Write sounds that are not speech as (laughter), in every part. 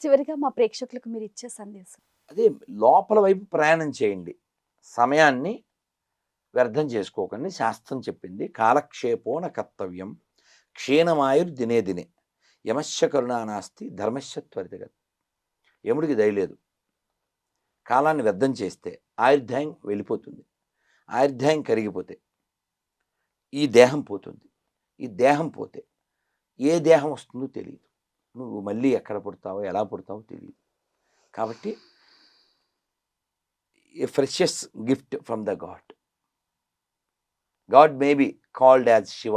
చివరిగా మా ప్రేక్షకులకు మీరు ఇచ్చే సందేశం. అదే లోపల వైపు ప్రయాణం చేయండి. సమయాన్ని వ్యర్థం చేసుకోకండి. శాస్త్రం చెప్పింది కాలక్షేపోన కర్తవ్యం క్షీణమాయుర్ దినే దినే యమస్య కరుణా నాస్తి త్వరితగతి. యముడికి దయలేదు కాలాన్ని వ్యర్థం చేస్తే ఆయుర్ధ్యాయం వెళ్ళిపోతుంది. ఆయుర్ధ్యాయం కరిగిపోతే ఈ దేహం పోతుంది. ఈ దేహం పోతే ఏ దేహం వస్తుందో తెలియదు నువ్వు మళ్ళీ ఎక్కడ పుడతావో ఎలా పుడతావో తెలియదు కాబట్టి a precious gift from the god god maybe called as Shiva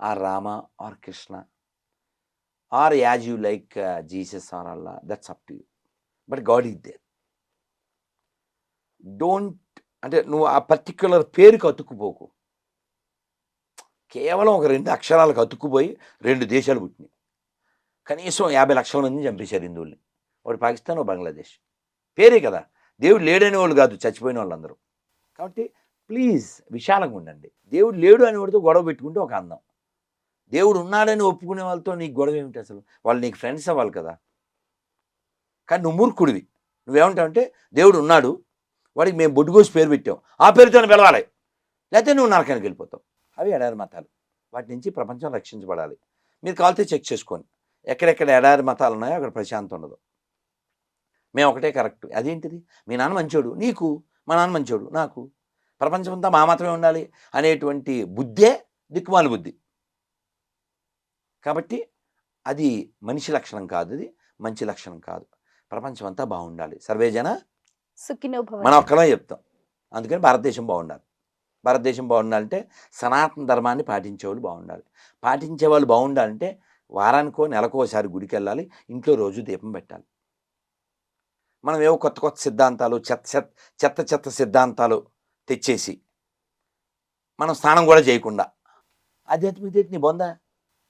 or Rama or Krishna or as you like Jesus or Allah that's up to you but god is there don't అంటే నువ్వు ఆ particular పేరుకి అతుక్కుపోకు. కేవలం ఒక రెండు అక్షరాలకు అతుక్కుపోయి రెండు దేశాలు పుట్టినాయి. కనీసం యాభై లక్షల మందిని చంపేశారు హిందువుల్ని. ఒకటి పాకిస్తాన్ బంగ్లాదేశ్. పేరే కదా. దేవుడు లేడని వాళ్ళు కాదు చచ్చిపోయిన వాళ్ళందరూ. కాబట్టి ప్లీజ్ విశాలంగా ఉండండి. దేవుడు లేడు అని వాడితో గొడవ పెట్టుకుంటే ఒక అందం. దేవుడు ఉన్నాడని ఒప్పుకునే వాళ్ళతో నీకు గొడవ ఏమిటి అసలు? వాళ్ళు నీకు ఫ్రెండ్స్ అవ్వాలి కదా. కానీ నువ్వు మూర్ఖుడివి. నువ్వేమంటావంటే దేవుడు ఉన్నాడు. వాడికి మేము బొడ్డుగోసి పేరు పెట్టాం. ఆ పేరుతోనే పిలవాలి. లేకపోతే నువ్వు నరకానికి వెళ్ళిపోతావు. అవి ఎడారి మతాలు. వాటి నుంచి ప్రపంచం రక్షించబడాలి. మీరు కావాలితే చెక్ చేసుకోండి. ఎక్కడెక్కడ ఎడారి మతాలు ఉన్నాయో అక్కడ ప్రశాంతం ఉండదు. మేము ఒకటే కరెక్ట్. అదేంటిది? మీ నాన్న మంచోడు. నీకు? మా నాన్న మంచోడు. నాకు? ప్రపంచం అంతా మా మాత్రమే ఉండాలి అనేటువంటి బుద్ధే దిక్కుమాల బుద్ధి. కాబట్టి అది మనిషి లక్షణం కాదు అది మంచి లక్షణం కాదు. ప్రపంచం అంతా బాగుండాలి. సర్వేజన మనం ఒక్కడే చెప్తాం. అందుకని భారతదేశం బాగుండాలి. భారతదేశం బాగుండాలంటే సనాతన ధర్మాన్ని పాటించేవాళ్ళు బాగుండాలి. పాటించే వాళ్ళు బాగుండాలంటే వారానికో నెలకోసారి గుడికి వెళ్ళాలి ఇంట్లో రోజు దీపం పెట్టాలి. మనం ఏవో కొత్త కొత్త సిద్ధాంతాలు చెత్త చెత్త చెత్త చెత్త సిద్ధాంతాలు తెచ్చేసి మనం స్నానం కూడా చేయకుండా. ఆధ్యాత్మికత నీ బొందా?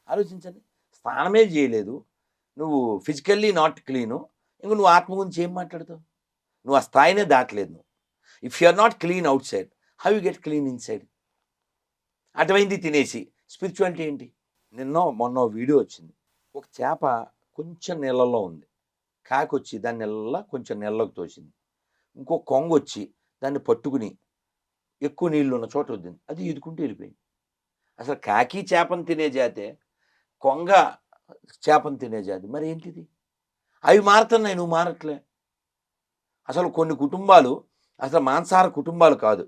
ఆలోచించండి. స్నానమే చేయలేదు. నువ్వు ఫిజికల్లీ నాట్ క్లీను. ఇంక నువ్వు ఆత్మ గురించి ఏం మాట్లాడుతావు? నువ్వు ఆ స్థాయినే దాటలేదు నువ్వు. If you are not clean outside how you get clean inside అటువంటిది తినేసి. స్పిరిచువాలిటీ ఏంటి? నిన్న మొన్న వీడియో వచ్చింది. ఒక చేప కొంచెం నీళ్ళలో ఉంది. కాకి వచ్చి దాన్ని నెల కొంచెం నీళ్ళలోకి తోసింది. ఇంకో కొంగ వచ్చి దాన్ని పట్టుకుని ఎక్కువ నీళ్ళు ఉన్న చోట వద్దింది అది ఈదుకుంటూ వెళ్ళిపోయింది. అసలు కాకి చేపను తినే జాతే కొంగ చేపను తినే జాతి. మరి ఏంటిది? అవి మారుతున్నాయి నువ్వు మారట్లే. అసలు కొన్ని కుటుంబాలు అసలు మాంసాహార కుటుంబాలు కాదు.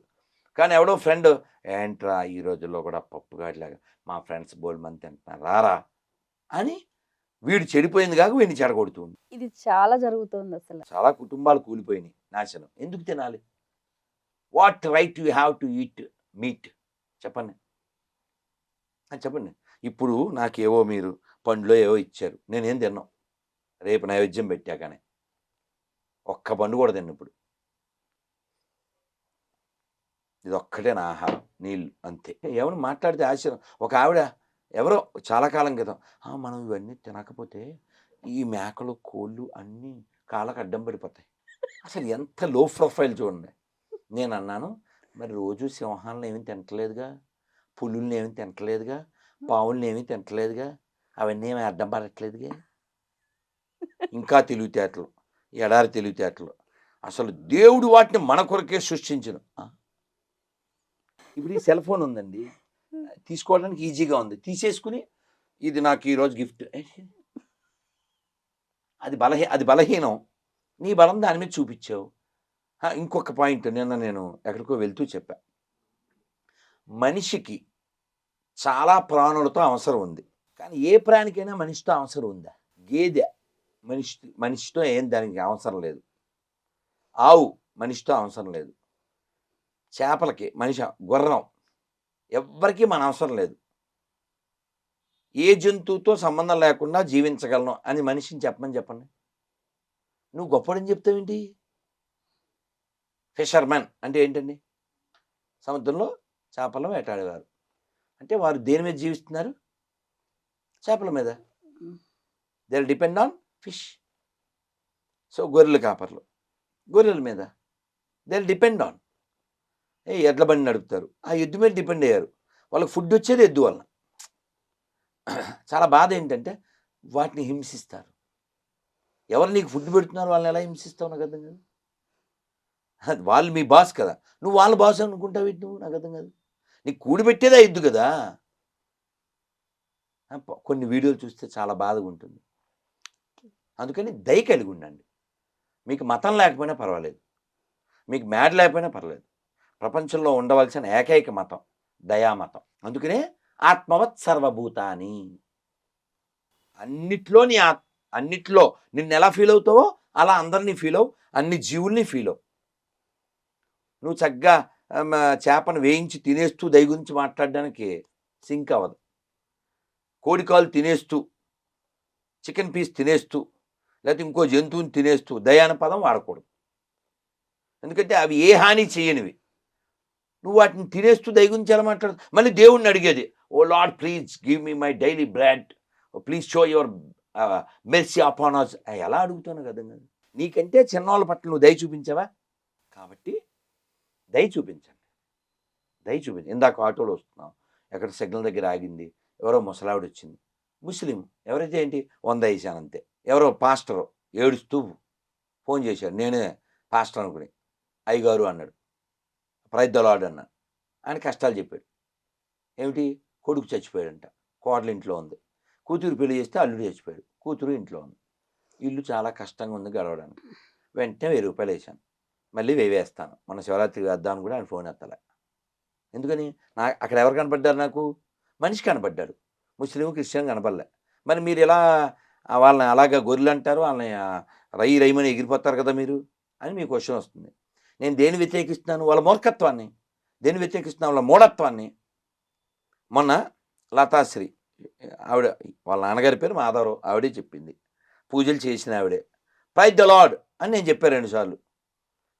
కానీ ఎవడో ఫ్రెండ్ ఏంట్రా ఈ రోజుల్లో కూడా పప్పు గాడిలాగా మా ఫ్రెండ్స్ బోల్ మంది తింటున్నారు రారా అని వీడు చెడిపోయింది కాక వీడిని చెడగొడుతుంది. ఇది చాలా జరుగుతుంది అసలు. చాలా కుటుంబాలు కూలిపోయినాయి నాశనం. ఎందుకు తినాలి? What right you have to eat meat చెప్పండి. చెప్పండి. ఇప్పుడు నాకేవో మీరు పండ్లో ఏవో ఇచ్చారు నేనేం తిన్నాం. రేపు నైవేద్యం పెట్టాకనే. ఒక్క పండు కూడా తిన్న ఇప్పుడు. ఇది ఒక్కటే నా ఆహారం నీళ్ళు అంతే. ఎవరు మాట్లాడితే ఆశ్చర్యం. ఒక ఆవిడ ఎవరో చాలా కాలం క్రితం మనం ఇవన్నీ తినకపోతే ఈ మేకలు కోళ్ళు అన్నీ కాళ్ళకు అడ్డం పడిపోతాయి. అసలు ఎంత లో ప్రొఫైల్ చూడండి. నేను అన్నాను మరి రోజు సింహాలను ఏమీ తింటలేదుగా? పులుల్ని ఏమీ తింటలేదుగా? పావుల్ని ఏమీ తింటలేదుగా? అవన్నీ ఏమీ అడ్డం పడట్లేదుగా? ఇంకా తెలివితేటలు ఎడారి తెలివితేటలు. అసలు దేవుడు వాటిని మన కొరకే సృష్టించను. ఇప్పుడు ఈ సెల్ ఫోన్ ఉందండి. తీసుకోవడానికి ఈజీగా ఉంది. తీసేసుకుని ఇది నాకు ఈరోజు గిఫ్ట్. అది బలహీ అది బలహీనం. నీ బలం దాని మీద చూపించావు. ఇంకొక పాయింట్ నిన్న నేను ఎక్కడికో వెళ్తూ చెప్పా. మనిషికి చాలా ప్రాణులతో అవసరం ఉంది. కానీ ఏ ప్రాణికైనా మనిషితో అవసరం ఉందా? గేదె మనిషి మనిషితో ఏం దానికి అవసరం లేదు. ఆవు మనిషితో అవసరం లేదు. చేపలకి మనిషి గుర్రం. ఎవ్వరికీ మన అవసరం లేదు. ఏ జంతువుతో సంబంధం లేకుండా జీవించగలను అని మనిషిని చెప్పమని చెప్పండి. నువ్వు గొప్పడని చెప్తావేంటి? ఫిషర్మెన్ అంటే ఏంటండి? సముద్రంలో చేపలను వేటాడేవారు. అంటే వారు దేని మీద జీవిస్తున్నారు? చేపల మీద. They depend on fish so గొర్రెలు కాపర్లు. గొర్రెల మీద. దే డిపెండ్ ఆన్ ఎడ్ల బండి నడుపుతారు. ఆ ఎద్దు మీద డిపెండ్ అయ్యారు. వాళ్ళకి ఫుడ్ వచ్చేది ఎద్దు వలన. చాలా బాధ ఏంటంటే వాటిని హింసిస్తారు. ఎవరు నీకు ఫుడ్ పెడుతున్నారు వాళ్ళని ఎలా హింసిస్తావు నాకు అర్థం కాదు. వాళ్ళు మీ బాస్ కదా. నువ్వు వాళ్ళ బాస్ అనుకుంటావు ఏంటి నువ్వు? నాకు అర్థం కాదు. నీకు కూడిపెట్టేదే ఇద్దు కదా. కొన్ని వీడియోలు చూస్తే చాలా బాధగా ఉంటుంది. అందుకని దయ కలిగి ఉండండి. మీకు మతం లేకపోయినా పర్వాలేదు. మీకు మ్యాడ్ లేకపోయినా పర్వాలేదు. ప్రపంచంలో ఉండవలసిన ఏకైక మతం దయామతం. అందుకనే ఆత్మవత్ సర్వభూతాని. అన్నిట్లో నీ ఆత్ అన్నిట్లో నిన్ను ఎలా ఫీల్ అవుతావో అలా అందరినీ ఫీల్ అవు అన్ని జీవుల్ని ఫీల్ అవు. నువ్వు చక్కగా చేపను వేయించి తినేస్తూ దయ గురించి మాట్లాడడానికి సింక్ అవ్వదు. కోడికాలు తినేస్తూ చికెన్ పీస్ తినేస్తూ లేకపోతే ఇంకో జంతువుని తినేస్తూ దయాన పదం వాడకూడదు. ఎందుకంటే అవి ఏ హాని చేయనివి. నువ్వు వాటిని తినేస్తూ దయ గురించి ఎలా మళ్ళీ దేవుణ్ణి అడిగేది ఓ lord please give me my daily bread. Please show your mercy upon us ఎలా అడుగుతాను కదా నీకంటే చిన్నవాళ్ళ పట్ల నువ్వు దయ చూపించావా? కాబట్టి దయ చూపించండి. దయ చూపించండి. ఇందాక ఆటోలో వస్తున్నాం. ఎక్కడ సిగ్నల్ దగ్గర ఆగింది. ఎవరో ముసలావిడ వచ్చింది ముస్లిం. ఎవరైతే ఏంటి? వంద వేసాను అంతే. ఎవరో పాస్టరు ఏడుస్తూ ఫోన్ చేశాడు. నేనే పాస్టర్ అనుకుని. అయ్యగారు అన్నాడు. ప్రైద్దలాడు అన్నాడు ఆయన కష్టాలు చెప్పాడు. ఏమిటి? కొడుకు చచ్చిపోయాడంట. కోడలు ఇంట్లో ఉంది. కూతురు పెళ్ళి చేస్తే అల్లుడు చచ్చిపోయాడు. కూతురు ఇంట్లో ఉంది. ఇల్లు చాలా కష్టంగా ఉంది గడవడానికి. వెంటనే వెయ్యి రూపాయలు వేసాను మళ్ళీ వెయ్యి వేస్తాను. మన శివరాత్రి వేద్దామని కూడా ఆయన ఫోన్ ఎత్తలే. ఎందుకని? నా అక్కడ ఎవరు కనపడ్డారు నాకు? మనిషి కనపడ్డాడు. ముస్లిం క్రిస్టియన్ కనపడలే. మరి మీరు ఎలా వాళ్ళని అలాగా గొర్రెలు అంటారు వాళ్ళని రై రైమని ఎగిరిపోతారు కదా మీరు? అని మీ క్వశ్చన్ వస్తుంది. నేను దేని వ్యతిరేకిస్తున్నాను? వాళ్ళ మూర్ఖత్వాన్ని. దేని వ్యతిరేకిస్తున్నాను? వాళ్ళ మూఢత్వాన్ని. మొన్న లతాశ్రీ ఆవిడ వాళ్ళ నాన్నగారి పేరు మాధవరావు ఆవిడే చెప్పింది. పూజలు చేసిన ఆవిడే. పై ద లార్డ్ అని నేను చెప్పాను రెండుసార్లు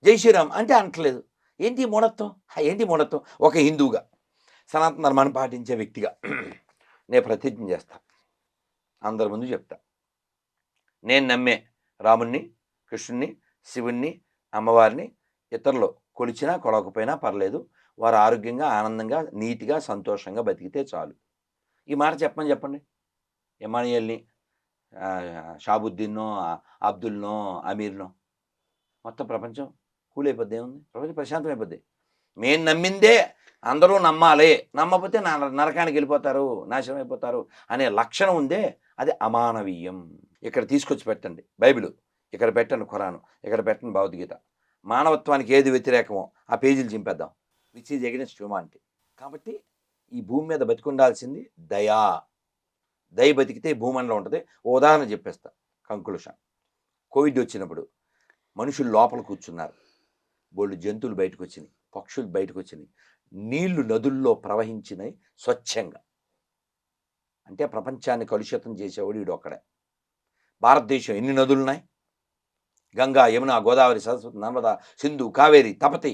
జై శ్రీరామ్ అంటే అనట్లేదు. ఏంటి మూఢత్వం? ఏంటి మూఢత్వం? ఒక హిందువుగా సనాతన ధర్మాన్ని పాటించే వ్యక్తిగా (clears throat) నేను ప్రతిజ్ఞ చేస్తా. అందరి ముందు చెప్తా. నేను నమ్మే రాముణ్ణి కృష్ణుణ్ణి శివుణ్ణి అమ్మవారిని ఇతరులు కొలిచినా కొలవకపోయినా పర్లేదు. వారు ఆరోగ్యంగా ఆనందంగా నీతిగా సంతోషంగా బతికితే చాలు. ఈ మాట చెప్పమని చెప్పండి. ఎమానియల్ని షాబుద్దీన్నో అబ్దుల్నో అమీర్నో. మొత్తం ప్రపంచం కూలైపోద్ది ఏముంది? ప్రపంచం ప్రశాంతమైపోద్ది మేము నమ్మిందే అందరూ నమ్మాలి. నమ్మకపోతే నా నరకానికి వెళ్ళిపోతారు నాశనం అయిపోతారు అనే లక్షణం ఉందే అది అమానవీయం. ఇక్కడ తీసుకొచ్చి పెట్టండి బైబిల్. ఇక్కడ పెట్టండి ఖురాను. ఇక్కడ పెట్టండి భగవద్గీత. మానవత్వానికి ఏది వ్యతిరేకమో ఆ పేజీలు చింపేద్దాం. విచ్ ఈజ్ ఎగెన్స్ట్ హ్యూమానిటీ కాబట్టి ఈ భూమి మీద బతికుండాల్సింది దయా. దయ బతికితే ఈ భూమండలం ఉంటుంది. ఉదాహరణ చెప్పేస్తా. కంక్లూషన్ కోవిడ్ వచ్చినప్పుడు మనుషులు లోపల కూర్చున్నారు. బోళ్ళు జంతువులు బయటకు వచ్చినాయి పక్షులు బయటకు వచ్చినాయి నీళ్ళు నదుల్లో ప్రవహించినాయి స్వచ్ఛంగా. అంటే ప్రపంచాన్ని కలుషితం చేసేవాడు వీడు ఒక్కడే భారతదేశం ఎన్ని నదులు ఉన్నాయి గంగా యమున గోదావరి సరస్వతి నర్మద సింధు కావేరి తపతి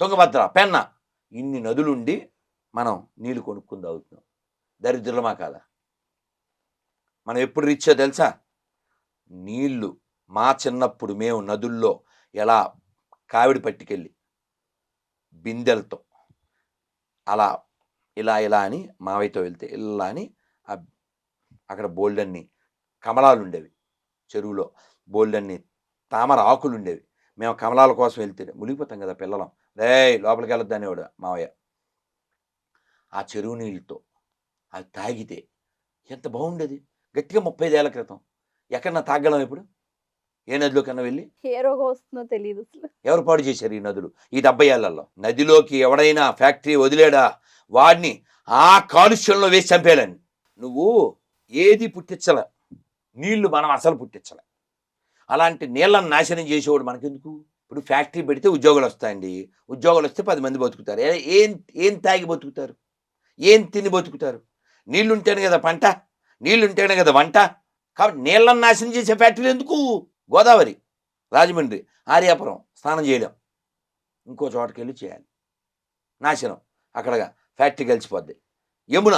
తుంగభద్ర పెన్న ఇన్ని నదులుండి మనం నీళ్ళు కొనుక్కుంది అవుతున్నాం. దరిద్రులమా కాదా? మనం ఎప్పుడు రిచ్చో తెలుసా? నీళ్ళు మా చిన్నప్పుడు మేము నదుల్లో ఎలా కావిడి పట్టుకెళ్ళి బిందెలతో అలా ఇలా ఇలా అని మావయ్యతో వెళ్తే ఇలా అని అక్కడ బోల్డన్ని కమలాలు ఉండేవి చెరువులో బోల్డన్ని తామర ఆకులు ఉండేవి మేము కమలాల కోసం వెళ్తే మునిగిపోతాం కదా పిల్లలం. రే లోపలికి వెళ్ళొద్దు అనేవాడు మావయ్య. ఆ చెరువు నీళ్ళతో అది తాగితే ఎంత బాగుండేది. గట్టిగా ముప్పై ఐదేళ్ళ క్రితం. ఎక్కడన్నా తాగలం ఇప్పుడు? ఏ నదిలో కన్నా వెళ్ళి? ఏ రోగం వస్తుందో తెలియదు అసలు. ఎవరు పాడు చేశారు ఈ నదులు? ఈ డెబ్బై ఏళ్ళలో నదిలోకి ఎవడైనా ఫ్యాక్టరీ వదిలేడా? వాడిని ఆ కాలుష్యంలో వేసి చంపేయాలని. నువ్వు ఏది పుట్టించల. నీళ్ళు మనం అసలు పుట్టించల. అలాంటి నీళ్ళను నాశనం చేసేవాడు మనకెందుకు? ఇప్పుడు ఫ్యాక్టరీ పెడితే ఉద్యోగాలు వస్తాయండి. ఉద్యోగాలు వస్తే పది మంది బతుకుతారు. ఏం ఏం తాగి బతుకుతారు? ఏం తిని బతుకుతారు? నీళ్ళుంటేనే కదా పంట? నీళ్ళుంటేనే కదా వంట? కాబట్టి నీళ్ళను నాశనం చేసే ఫ్యాక్టరీలు ఎందుకు? గోదావరి రాజమండ్రి ఆర్యాపురం స్నానం చేయలేం. ఇంకో చోటకి వెళ్ళి చేయాలి. నాశనం. అక్కడగా ఫ్యాక్టరీ కలిసిపోద్ది. యమున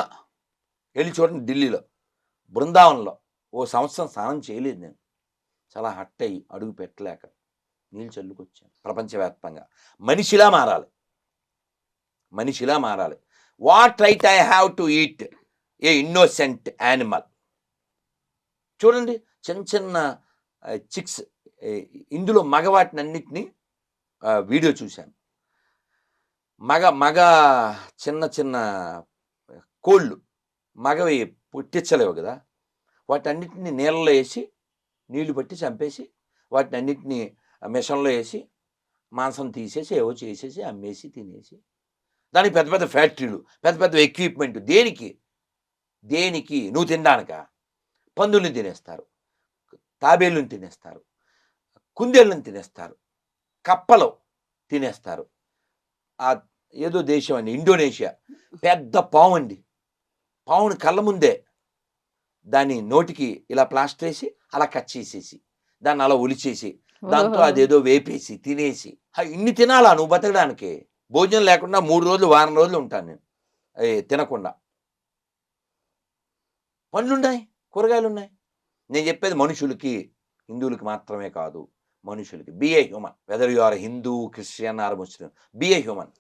వెళ్ళి చూడండి ఢిల్లీలో బృందావనంలో ఓ సంవత్సరం స్నానం చేయలేదు నేను. చాలా హట్ అయ్యి అడుగు పెట్టలేక నీళ్ళు చల్లుకొచ్చాను. ప్రపంచవ్యాప్తంగా. మనిషిలా మారాలి. మనిషిలా మారాలి. What right I have to eat a innocent animal చూడండి చిన్న చిన్న చిక్స్ ఇందులో మగవాటిని అన్నిటినీ వీడియో చూశాను. మగ మగ చిన్న చిన్న కోళ్ళు మగవి పుట్టించలేవు కదా? వాటన్నిటిని నీళ్ళలో వేసి నీళ్ళు పట్టి చంపేసి వాటిని అన్నిటిని మిషన్లో వేసి మాంసం తీసేసి ఏవో చేసేసి అమ్మేసి తినేసి. దానికి పెద్ద పెద్ద ఫ్యాక్టరీలు పెద్ద పెద్ద ఎక్విప్మెంట్ దేనికి? దేనికి? నువ్వు తినడానిక? పందుల్ని తినేస్తారు తాబేళ్ళని తినేస్తారు కుందేళ్ళని తినేస్తారు కప్పలు తినేస్తారు. ఆ ఏదో దేశం అండి ఇండోనేషియా. పెద్ద పావు అండి పావుని కళ్ళ ముందే దాన్ని నోటికి ఇలా ప్లాస్టర్ వేసి అలా కట్ చేసేసి దాన్ని అలా ఒలిచేసి దాంతో. అదేదో వేపేసి తినేసి. ఇన్ని తినాలా నువ్వు బతకడానికి? భోజనం లేకుండా మూడు రోజులు వారం రోజులు ఉంటాను నేను. తినకుండా. పండ్లు ఉన్నాయి కూరగాయలు ఉన్నాయి నేను చెప్పేది మనుషులకి హిందువులకి మాత్రమే కాదు మనుషులకి. Be a human. Whether you are Hindu Christian or Muslim. Be a human.